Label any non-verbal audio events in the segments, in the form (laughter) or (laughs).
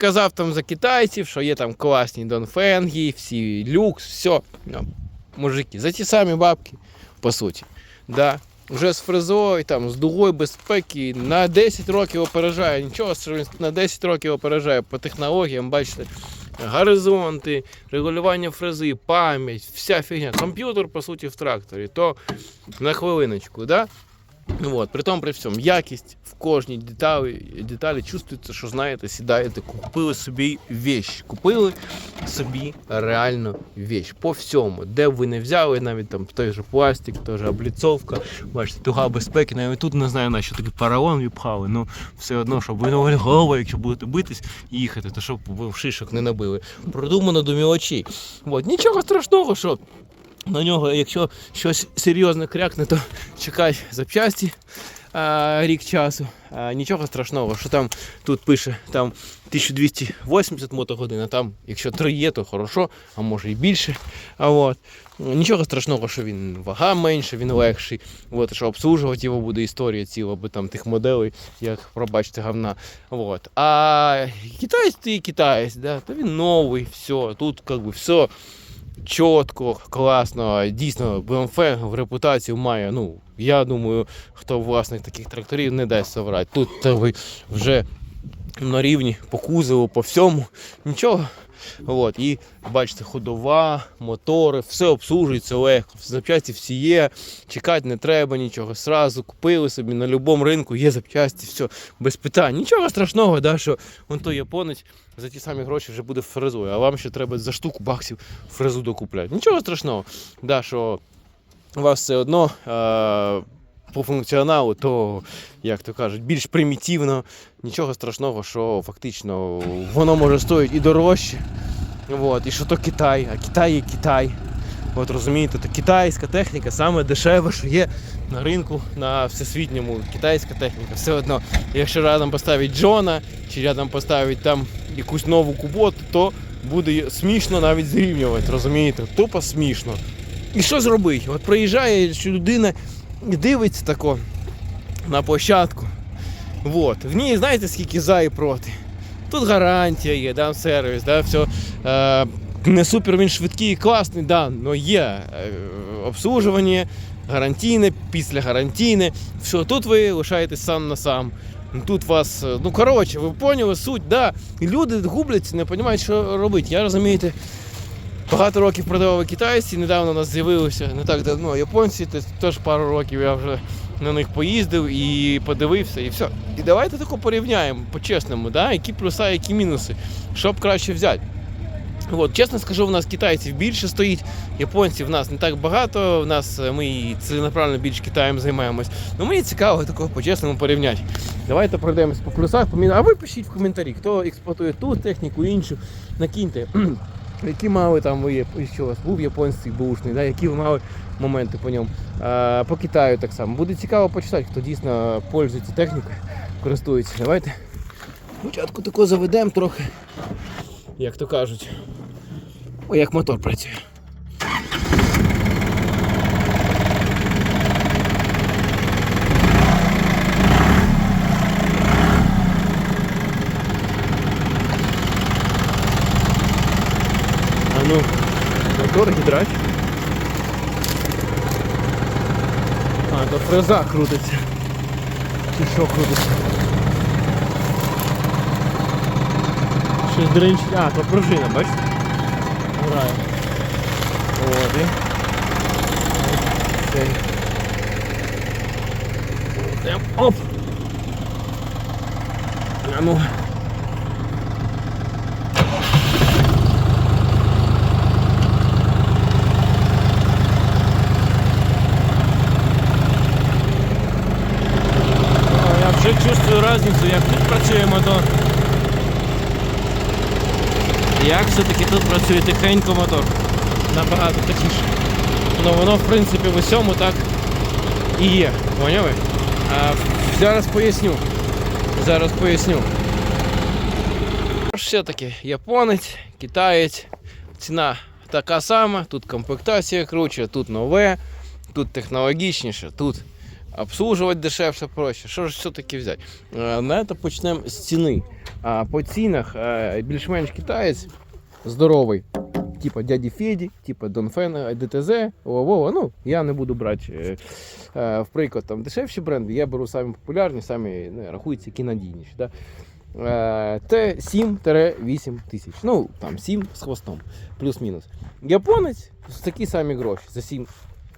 казав там за китайців, що є там класні Донфенги, всі люкс, все. Ну, мужики, за ті самі бабки, по суті. Да. Вже з фрезою, там, з дугою безпеки на 10 років опережає. Нічого, на 10 років опережає по технологіям, бачите, горизонти, регулювання фрези, пам'ять, вся фігня. Комп'ютер, по суті, в тракторі, то на хвилиночку, да? От, при тому, при всьому, якість в кожній деталі, деталі чувствується, що знаєте, сідаєте, купили собі вещь. Купили собі реально вещь. По всьому. Де б ви не взяли, навіть там той же пластик, той же обліцовка, бачите, туга безпеки, навіть тут не знаю, на що такий паралон відпхали, ну все одно, щоб ви не голова, якщо будете битись і їхати, то щоб ви в шишок не набили. Продумано до мілочей. От, нічого страшного, що на нього, якщо щось серйозно крякне, то чекай запчасті а, рік часу. А, нічого страшного, що там тут пише там 1280 мотогодин, а там, якщо 3 є, то хорошо, а може і більше. А от. Нічого страшного, що він вага менше, він легший. От, що обслужувати його буде історія ціла, бо там тих моделей, як пробачте, говна. От. А китаєць ти китаєць, да? то він новий, все, тут как би все чітко, класно. Дійсно, БМФ в репутацію має. Ну, я думаю, хто власник таких тракторів не дасть соврати. Тут ви вже на рівні по кузову, по всьому. Нічого. От, і бачите, ходова, мотори, все обслужується легко. Запчасті всі є, чекати не треба нічого. Сразу купили собі на будь-якому ринку, є запчасті, все без питань. Нічого страшного, да, що вон той японець за ті самі гроші вже буде фрезою, а вам ще треба за штуку баксів фрезу докупляти. Нічого страшного, да, що у вас все одно е- по функціоналу, то, як то кажуть, більш примітивно. Нічого страшного, що фактично воно може стоїти і дорожче. От, і що то Китай, а Китай є Китай. От розумієте, то китайська техніка саме дешева, що є на ринку на всесвітньому китайська техніка. Все одно, якщо рядом поставити Джона чи рядом поставити там якусь нову куботу, то буде смішно навіть зрівнювати, розумієте? Тупо смішно. І що зробити? От приїжджає людина дивиться тако на площадку. Вот. В ній знаєте скільки за і проти. Тут гарантія є, да, сервіс, да, все. Е, не супер він швидкий і класний, да, але є е, обслужування, гарантійне, після гарантійне. Все, тут ви лишаєтесь сам на сам. Тут вас, е, ну коротше, ви поняли суть, да. І люди губляться, не розуміють, що робити. Я розумієте, багато років продавав китайці, недавно у нас з'явилося не так давно японці, то теж пару років я вже на них поїздив і подивився, і все. І давайте тако порівняємо по-чесному, да? які плюси, які мінуси, що б краще взяти. От, чесно скажу, в нас китайців більше стоїть, японців в нас не так багато, в нас е, ми ціленаправленно більш Китаєм займаємось. Ну мені цікаво такого по-чесному порівняти. Давайте пройдемось по плюсах, по мінусах. А ви пишіть в коментарі, хто експлуатує ту техніку, іншу, накиньте. Які мали там ви у вас був японський бушний, да? які мали моменти по ньому. А, по Китаю так само. Буде цікаво почитати, хто дійсно пользується технікою, користується. Давайте спочатку тако заведемо трохи, як то кажуть. о, як мотор працює. мотор гідрач. А, то фреза крутиться. Чи що крутиться? Щось дринчить. А, то пружина, бачите? Грає. От і. Окей. Прям оп! А Чувствую як тут працює мотор. Як все-таки тут працює тихенько мотор. Набагато тихіше. Ну воно в принципі в усьому так і є. Поняли? А, зараз поясню. Зараз поясню. Все-таки японець, китаєць, ціна така сама, тут комплектація круче, тут нове, тут технологічніше, тут обслужувати дешевше проще. Що ж все-таки взяти? Е, На це почнемо з ціни. По цінах е, більш-менш китаєць здоровий. Типа дяді Феді, типа Донфен, ДТЗ, Вова. Ну, я не буду брати е, в приклад там дешевші бренди, я беру самі популярні, самі ну, рахуються які надійніші. Да? Е, Т7-8 тисяч. Ну, там 7 з хвостом, плюс-мінус. Японець такі самі гроші. За 7,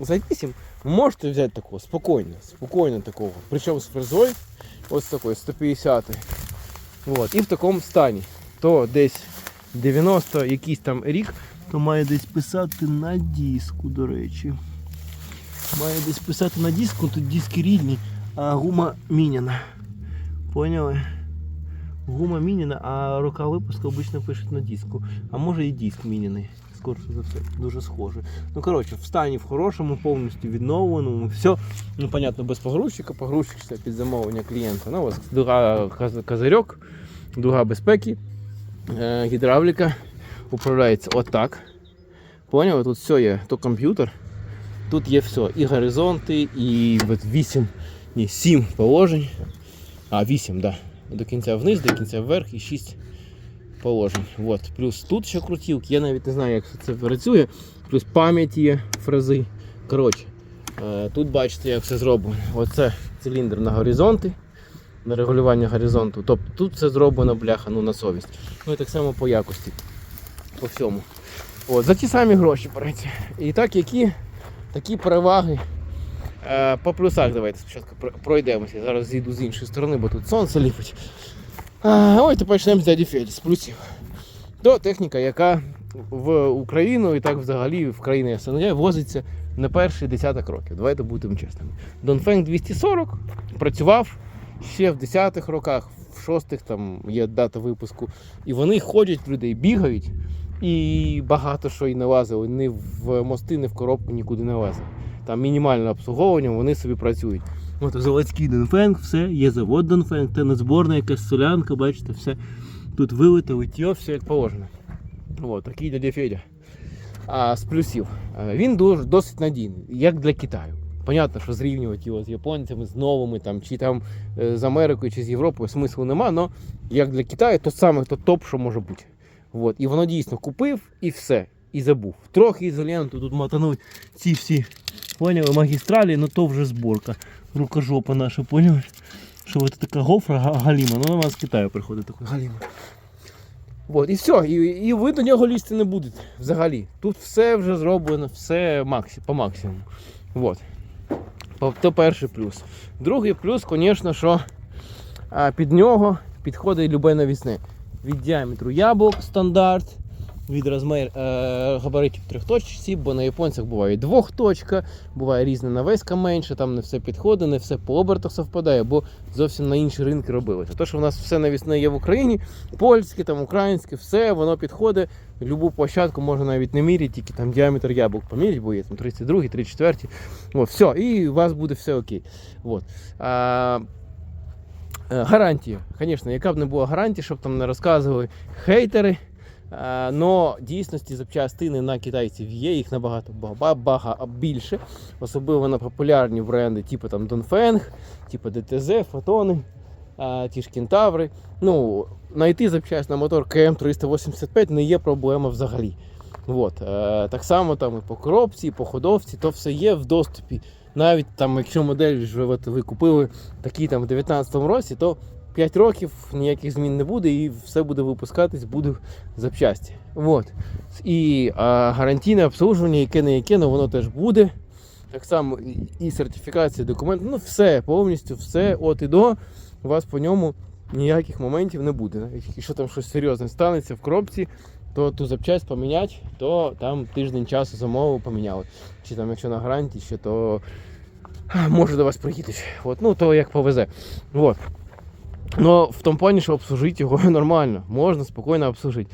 за 8 можете взяти такого спокійно, спокійно такого. Причому з фрезою, ось такої 150 От, і в такому стані. То десь 90 якийсь там рік, то має десь писати на диску, до речі. Має десь писати на диску, тут диски рідні, а гума міняна. Поняли? Гума міняна, а рока випуску обично пишуть на диску. А може і диск міняний. Скорше за все, дуже схоже. Ну, коротше, в стані в хорошому, повністю відновленому, все. Ну, понятно, без погрузчика, погрузчик це під замовлення клієнта. Ну, ось друга каз- козирьок, друга безпеки, е, гідравліка управляється отак. Поняли? Тут все є, то комп'ютер. Тут є все. І горизонти, і 8, ні, 7 положень. А, 8, так. Да. До кінця вниз, до кінця вверх і 6 положень. От. Плюс тут ще крутілки, я навіть не знаю, як це працює. Плюс пам'ять є фрази. Коротше, е, тут бачите, як все зроблено. Оце циліндр на горизонти, на регулювання горизонту. Тобто тут все зроблено бляха ну, на совість. Ну і так само по якості. По всьому. От, за ті самі гроші береться. І так, які такі переваги. Е, по плюсах давайте спочатку про- пройдемося. Зараз зійду з іншої сторони, бо тут сонце ліпить. То почнемо з дяді Феді, з плюсів. То техніка, яка в Україну і так взагалі в країни СНГ возиться на перший десяток років. Давайте будемо чесними. Донфенг 240 працював ще в 10-х роках, в 6-х там є дата випуску. І вони ходять людей, бігають. І багато що і не лазили. Ні в мости, ні в коробку нікуди не лазили. Там мінімальне обслуговування, вони собі працюють. От заводський Донфенг, все, є завод Донфенг, це надзборна якась солянка, бачите, все. Тут вилите, лиття, все як положено. От, такий дядя Федя. А з плюсів. е, Він дуже досить надійний, як для Китаю. Понятно, що зрівнювати його з японцями, з новими, там, чи там е, з Америкою, чи з Європою смислу нема, але як для Китаю, то саме то топ, що може бути. От. І воно дійсно купив і все. І забув. Трохи ізоленту тут мотануть ці всі поняли, магістралі, ну то вже зборка. Рукожопа наша, поняли? Що це така гофра га- галіма. Ну вона з Китаю приходить така галіма. От, і все, і, і ви до нього лізти не будете взагалі. Тут все вже зроблено, все максі, по максимуму. От. По- То перший плюс. Другий плюс, звісно, що під нього підходить любе навісне. Від діаметру яблук стандарт, від розмір е, габаритів трьохточці, бо на японцях буває двохточка, буває різна навеска менше, там не все підходить, не все по обертах совпадає, бо зовсім на інші ринки робилося. То, що в нас все навісне є в Україні, польське, там, українське, все воно підходить. Любу площадку можна навіть не міряти, тільки там діаметр яблук поміряти, бо є там 32, 34. От, все, і у вас буде все окей. От. А, Е, Гарантія, звісно, яка б не була гарантія, щоб там не розказували хейтери. Е, Но дійсності запчастини на китайців є, їх набагато бага, більше. Особливо на популярні бренди, типу там Dongfeng, типу DTZ, Фотони, а, ті ж Кентаври. Ну, знайти запчасть на мотор КМ385 не є проблема взагалі. От. Е, Так само там і по коробці, і по ходовці, то все є в доступі. Навіть там, якщо модель ви купили такі там в 19-му році, то 5 років ніяких змін не буде і все буде випускатись, буде запчасті. От. І а, гарантійне обслуживання, яке не яке, але воно теж буде. Так само і- сертифікація документів, ну все, повністю все от і до. У вас по ньому ніяких моментів не буде. Якщо там щось серйозне станеться в коробці, то ту запчасть поміняти, то там тиждень часу замову поміняли. Чи там, якщо на гарантії ще, то може до вас приїдуть. От, ну, то як повезе. От. Но в тому плані, що обслужити його (laughs) нормально, можна спокійно обслужити.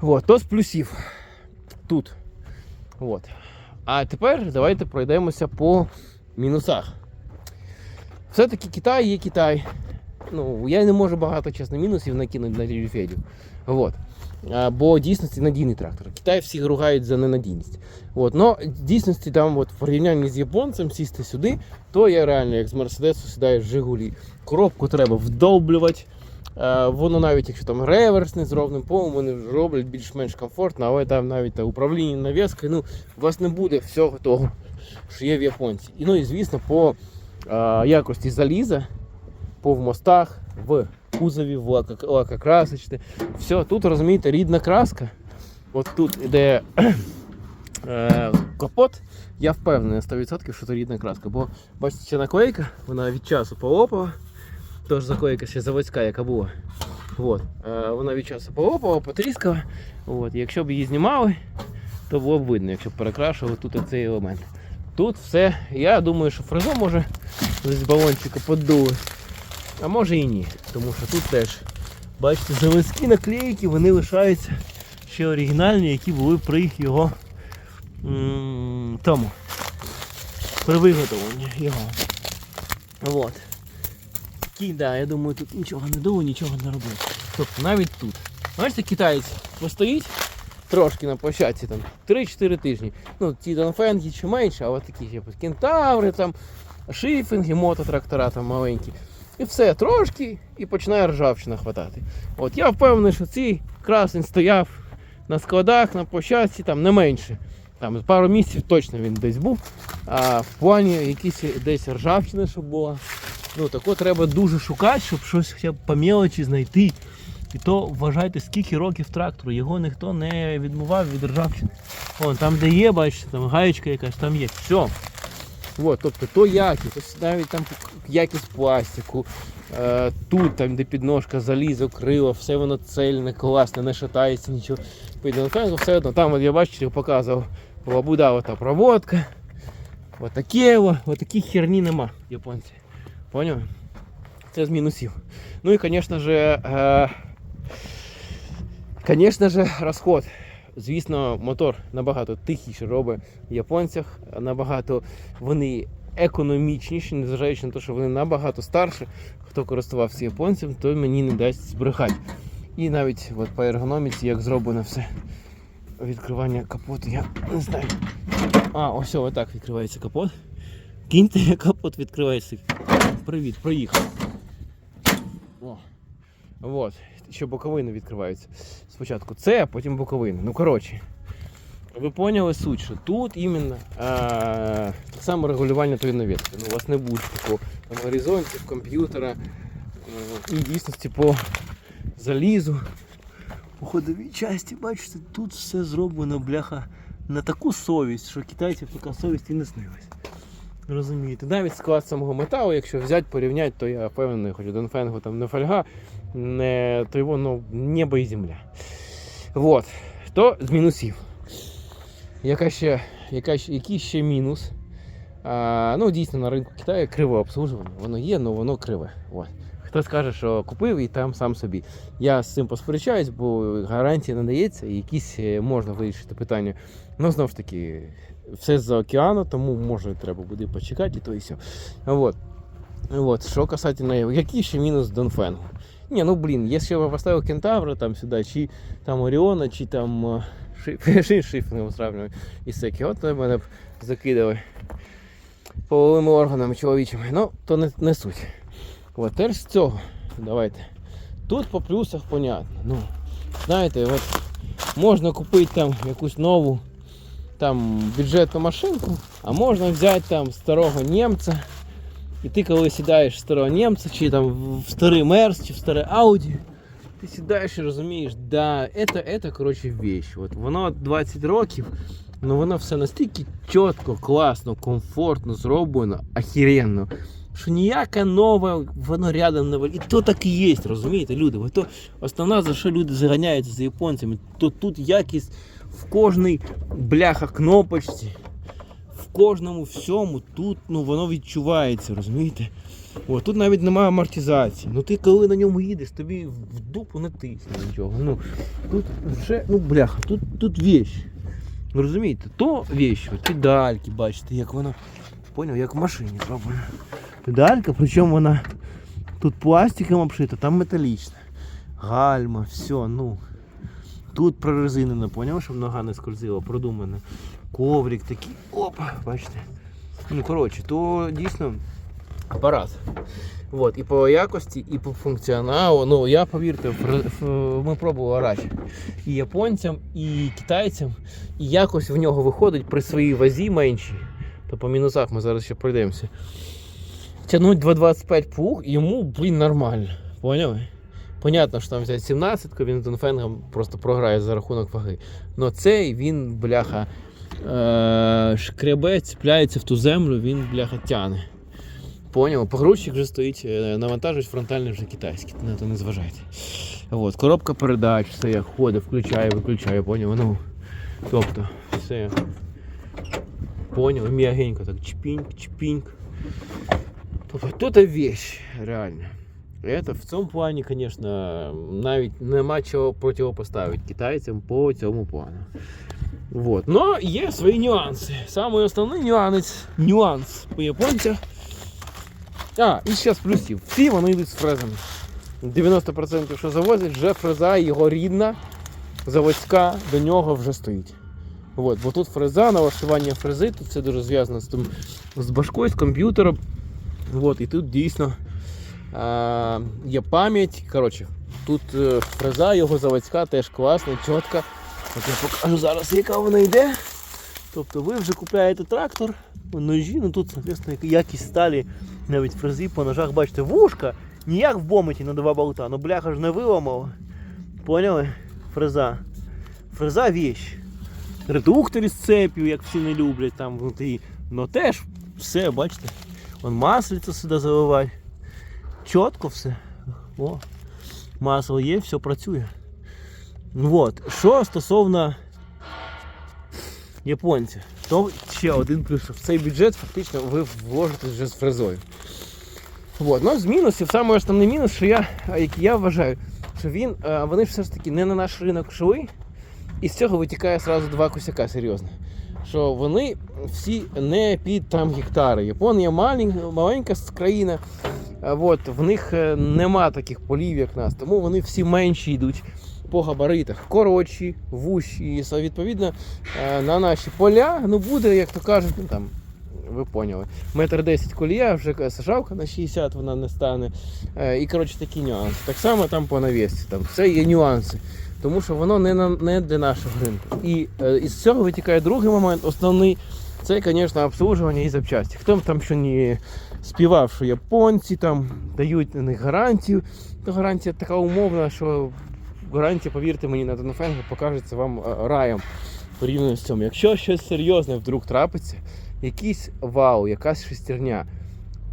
Вот. то з плюсів тут. Вот. А тепер давайте пройдемося по мінусах. Все-таки Китай є Китай. Ну, я не можу багато чесно мінусів накинути на Ріліфедю. От. А, Бо в дійсності надійний трактор. Китай всіх ругають за ненадійність. От. Но в дійсності там от, в порівнянні з японцем сісти сюди, то я реально як з Мерседесу сідаю з Жигулі. Коробку треба вдовблювати. Е, воно навіть якщо там реверс не зроблений, по-моєму, вони роблять більш-менш комфортно, але там навіть та, управління навіскою, ну, у вас не буде всього того, що є в японці. І ну і звісно, по е, якості заліза, по в мостах, в кузові, в лакокрасочне. Все, тут розумієте, рідна краска. От тут іде е, капот. Я впевнений 100%, що це рідна краска. Бо бачите, ця наклейка, вона від часу полопала. Тож заклейка ще заводська, яка була. От. Е, вона від часу полопала, потріскала. От. Якщо б її знімали, то було б видно, якщо б перекрашували тут цей елемент. Тут все, я думаю, що фрезо може з балончика подули. А може і ні. Тому що тут теж, бачите, заводські наклейки, вони лишаються ще оригінальні, які були при його тому. При виготовленні його. От. Да, я думаю, тут нічого не дуло, нічого не робив. Тобто навіть тут. Бачите, китаєць постоїть трошки на площадці там 3-4 тижні. Ну, ті донфенги чи менше, а от такі ще кентаври, там, шифінги, мототрактора там маленькі. І все, трошки, і починає ржавчина хватати. От я впевнений, що цей красень стояв на складах, на площадці, там не менше. Там пару місяців точно він десь був. А в плані якісь десь ржавчина, щоб була. Ну тако треба дуже шукати, щоб щось хоча б по мелочі знайти. І то вважайте, скільки років трактору, його ніхто не відмивав від ржавчини. Вон, там де є, бачите, там гаєчка якась, там є. Все. От, тобто то якість, ось навіть там якість пластику, е, тут, там, де підножка, залізо, крило, все воно цельне, класне, не шатається, нічого. Підносається, все одно. Там от я бачите, показував, була буда ота проводка. Отаке, отакі херні нема японці. Поняв? Це з мінусів. Ну і, звісно ж, е, звісно ж, розход. Звісно, мотор набагато тихіше робить в японцях, набагато вони економічніші, незважаючи на те, що вони набагато старші. Хто користувався японцем, той мені не дасть збрехати. І навіть от по ергономіці, як зроблено все. Відкривання капоту, я не знаю. А, ось отак відкривається капот. Кіньте, капот відкривається. Привіт, проїхав. О. Вот. Ще боковини відкриваються. Спочатку це, потім боковини. Ну, коротше. Ви поняли суть, що тут іменно а, так само регулювання тої навіски. Ну, у вас не буде такого там, горизонтів, комп'ютера е, і дійсності по залізу. По ходовій часті, бачите, тут все зроблено, бляха, на таку совість, що китайців така совість і не снилась. Розумієте, навіть склад самого металу, якщо взяти, порівняти, то я впевнений, хоч Донфенгу там не фольга, не, то його ну, небо і земля. Вот. То з мінусів. Яка ще, яка, ще- який ще мінус? А, ну, дійсно, на ринку Китаю криве обслуживання. Воно є, але воно криве. От. Хто скаже, що купив і там сам собі. Я з цим посперечаюсь, бо гарантія надається, і якісь е, можна вирішити питання. Ну, знову ж таки, все з-за океану, тому може треба буде почекати і то і все. Вот. Вот. Що касательно, який ще мінус Донфенгу? Ні, ну блін, якщо я поставив кентавра там сюди, чи там Оріона, чи там е, шиф, (laughs) шифінгом сравнюю і всякі, от мене б закидали половими органами чоловічими. Ну, то не, не суть. От тепер з цього. Давайте. Тут по плюсах понятно. Ну, знаєте, от можна купити там якусь нову там бюджетну машинку, а можна взяти там старого німця. І ти коли сідаєш в старого німця, чи там в старий Мерс, чи в старе Ауді, ти сідаєш і розумієш, да, это, это коротше вещь. От воно 20 років, але воно все настільки чітко, класно, комфортно зроблено, охеренно. Що ніяке нове, воно рядом не валь- І то так і є, розумієте, люди. То основна, за що люди заганяються за японцями, то тут якість в кожній бляха кнопочці, в кожному всьому тут ну, воно відчувається, розумієте? О, тут навіть немає амортизації. Ну ти коли на ньому їдеш, тобі в дупу не тисне нічого. Ну, тут вже, ну бляха, тут, тут вещь. Ви розумієте, то вещь, педальки, бачите, як вона. Поняв, як в машині зроблена. Педалька, причому вона тут пластиком обшита, там металічна. Гальма, все, ну. Тут прорезинено, поняв, щоб нога не скользила, продумано. Коврик такий. Опа, бачите. Ну, коротше, то дійсно апарат. Вот, і по якості, і по функціоналу. Ну, я повірте, ми пробували Арачі. І японцям, і китайцям, і якось в нього виходить при своїй вазі меншій. То по мінусах ми зараз ще пройдемося. Тягнуть 2,25 плуг, і йому, блін, нормально. Поняли? Понятно, що там взяти 17 він з Донфенгом просто програє за рахунок ваги. Но цей він, бляха, е- шкребе, цепляється в ту землю, він, бляха, тяне. Поняв, погрузчик вже стоїть, е, навантажують фронтальний вже китайський, на то не зважайте. От, коробка передач, все як ходить, включає, виключає, поняв. Ну, тобто, все. Поняв, м'ягенько так чпіньк, чпіньк. Тобто, тут вещь, реально. Это в цьому плані, звісно, навіть нема чого противопоставити китайцям по цьому плану. Вот. Но є свої нюанси. Самий основний нюанс, нюанс по японцях. А, і ще з плюсів. Всі вони йдуть з фрезами. 90% що завозять, вже фреза його рідна, заводська, до нього вже стоїть. От, бо тут фреза, налаштування фрези, тут все дуже зв'язано з тим з башкою, з комп'ютером. От, і тут дійсно є пам'ять. Коротше, тут е, фреза його заводська теж класна, чітка. От я покажу зараз, яка вона йде. Тобто ви вже купляєте трактор, ножі, ну тут, соответственно, якість сталі, навіть фрези по ножах, бачите, вушка, ніяк в бометі на два болта, ну бляха ж не виламав. Поняли? Фреза. Фреза вещь. Редуктор із цепів, як всі не люблять там внутрі. Ну теж все, бачите. Вон маслицо сюди заливати. Чітко все. О, масло є, все працює. От, що стосовно японців, то ще один плюс, в цей бюджет фактично ви вложите вже з фрезою. От. Ну, з мінусів, саме основний мінус, що я, який я вважаю, що він, вони все ж таки не на наш ринок шли, і з цього витікає одразу два косяка серйозно. Що вони всі не під там гектари. Японія маленька, країна, от, в них е, нема таких полів, як нас, тому вони всі менші йдуть по габаритах, коротші, вущі. І відповідно е, на наші поля ну буде, як то кажуть, ну там. Ви поняли. Метр 10 колія, вже ка- сажалка на 60 вона не стане. Е, і коротше такі нюанси. Так само там по навісці. Там все є нюанси. Тому що воно не, на, не для нашого ринку. І е, із цього витікає другий момент, основний. Це, звісно, обслуговування і запчасті. Хто там що не співав, що японці там дають на них гарантію, то гарантія така умовна, що гарантія, повірте мені, на Донофенгу покажеться вам е, раєм порівняно з цьому. Якщо щось серйозне вдруг трапиться, якийсь вау, якась шестерня,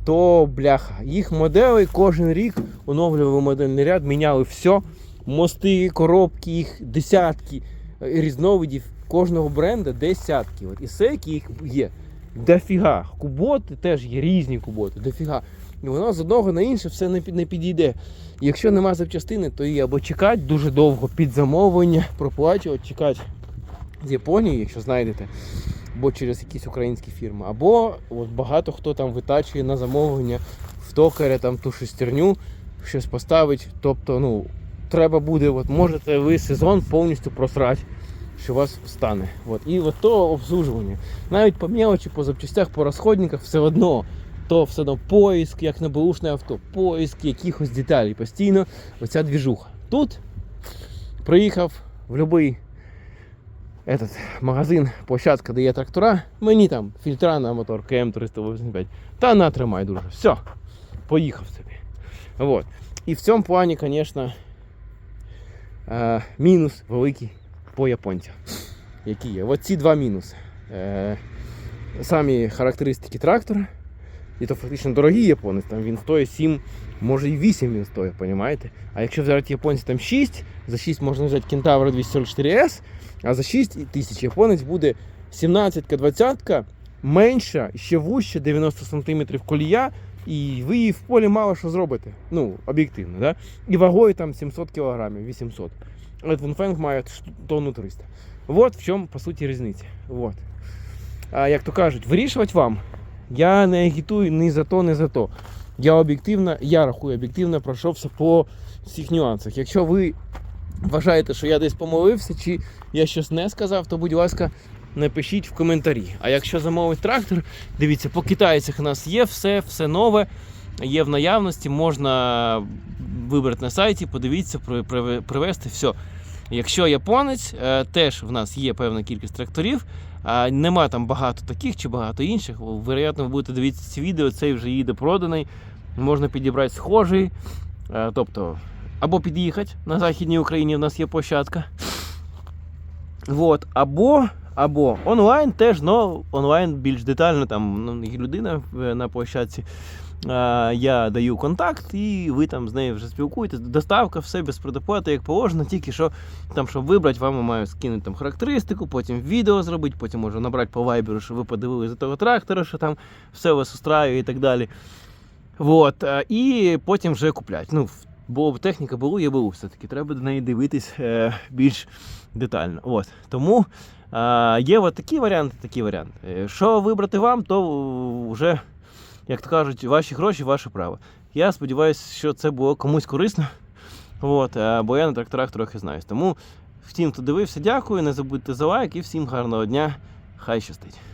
то бляха, їх модели кожен рік оновлювали модельний ряд, міняли все. Мости, коробки, їх десятки різновидів кожного бренда десятки. От і сейки їх є дофіга. Куботи теж є різні куботи, дофіга. І воно з одного на інше все не, підійде. Якщо нема запчастини, то її або чекати дуже довго під замовлення, проплачувати, чекати з Японії, якщо знайдете, або через якісь українські фірми, або от багато хто там витачує на замовлення в токаря там ту шестерню, щось поставить. Тобто, ну, треба буде, от можете ви сезон повністю просрати, що у вас стане. От. І от то обслужування. Навіть по мелочі, по запчастях, по розходниках все одно. То все одно поиск, як на бушне авто, поиск якихось деталей. Постійно оця двіжуха. Тут приїхав в будь-який этот магазин, площадка, де є трактора, мені там фільтра на мотор КМ385. Та натримай, друже. Все, поїхав собі. Вот. І в цьому плані, звісно, е, мінус великий по японцях. Які є? От ці два мінуси. Е, самі характеристики трактора. І то фактично дорогий японець, там він стоїть 7, може і 8 він стоїть, розумієте? А якщо взяти японці там 6, за 6 можна взяти Кентавр 244S, а за 6 тисяч японець буде 17-ка, 20-ка, менша, ще вужче, 90 см колія, і ви її в полі мало що зробите. Ну, об'єктивно, да? І вагою там 700 кг, 800. Едвенфенг має тонну 300. От в чому, по суті, різниця. Вот. А як то кажуть, вирішувати вам. Я не агітую ні за то, ні за то. Я об'єктивно, я рахую, об'єктивно пройшовся по всіх нюансах. Якщо ви вважаєте, що я десь помилився, чи я щось не сказав, то будь ласка, напишіть в коментарі. А якщо замовить трактор, дивіться, по китайцях у нас є все, все нове, є в наявності, можна вибрати на сайті, подивіться, при- при- привезти все. Якщо японець, е, теж в нас є певна кількість тракторів, нема там багато таких чи багато інших. Вероятно, ви будете дивитися ці відео, цей вже їде проданий. Можна підібрати схожий. Е, Тобто, або під'їхати на Західній Україні, в нас є площадка. Вот. Або, або онлайн теж, но онлайн більш детально, там ну, людина на площадці. Е, Я даю контакт, і ви там з нею вже спілкуєтесь. Доставка, все без предоплати, як положено, тільки що там, щоб вибрати, вам маю скинути там характеристику, потім відео зробити, потім можу набрати по вайберу, щоб ви подивилися за того трактора, що там все вас устраює і так далі. Вот. е, І потім вже купляти. Ну, бо техніка було, є було все-таки. Треба до неї дивитись е, більш детально. От. Тому є от такі варіанти, такі варіанти. Що вибрати вам, то вже, як то кажуть, ваші гроші, ваше право. Я сподіваюся, що це було комусь корисно. От, е, бо я на тракторах трохи знаюсь. Тому всім, хто дивився, дякую. Не забудьте за лайк і всім гарного дня. Хай щастить.